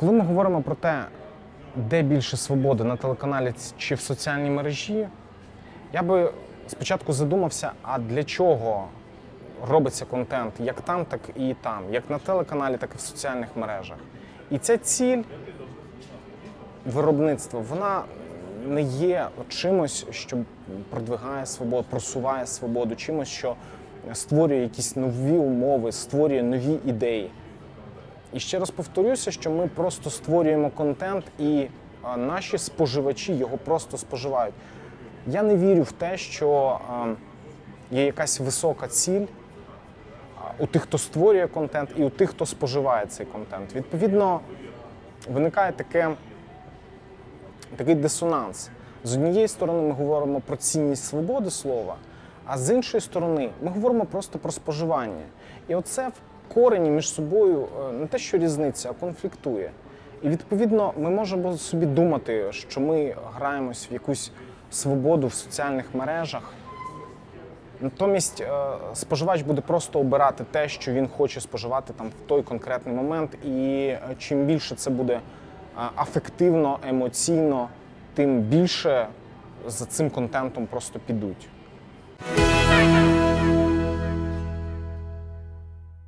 Коли ми говоримо про те, де більше свободи на телеканалі чи в соціальній мережі, я би спочатку задумався, а для чого робиться контент як там, так і там, як на телеканалі, так і в соціальних мережах. І ця ціль виробництва, вона не є чимось, що продвигає свободу, просуває свободу, чимось, що створює якісь нові умови, створює нові ідеї. І ще раз повторюся, що ми просто створюємо контент, і наші споживачі його просто споживають. Я не вірю в те, що є якась висока ціль у тих, хто створює контент, і у тих, хто споживає цей контент. Відповідно, виникає таке, такий дисонанс. З однієї сторони, ми говоримо про цінність свободи слова, а з іншої сторони, ми говоримо просто про споживання. І оце корені між собою е, не те, що різниця, а конфліктує. І відповідно, ми можемо собі думати, що ми граємось в якусь свободу в соціальних мережах. Натомість е, споживач буде просто обирати те, що він хоче споживати там в той конкретний момент, і е, чим більше це буде афективно, емоційно, тим більше за цим контентом просто підуть.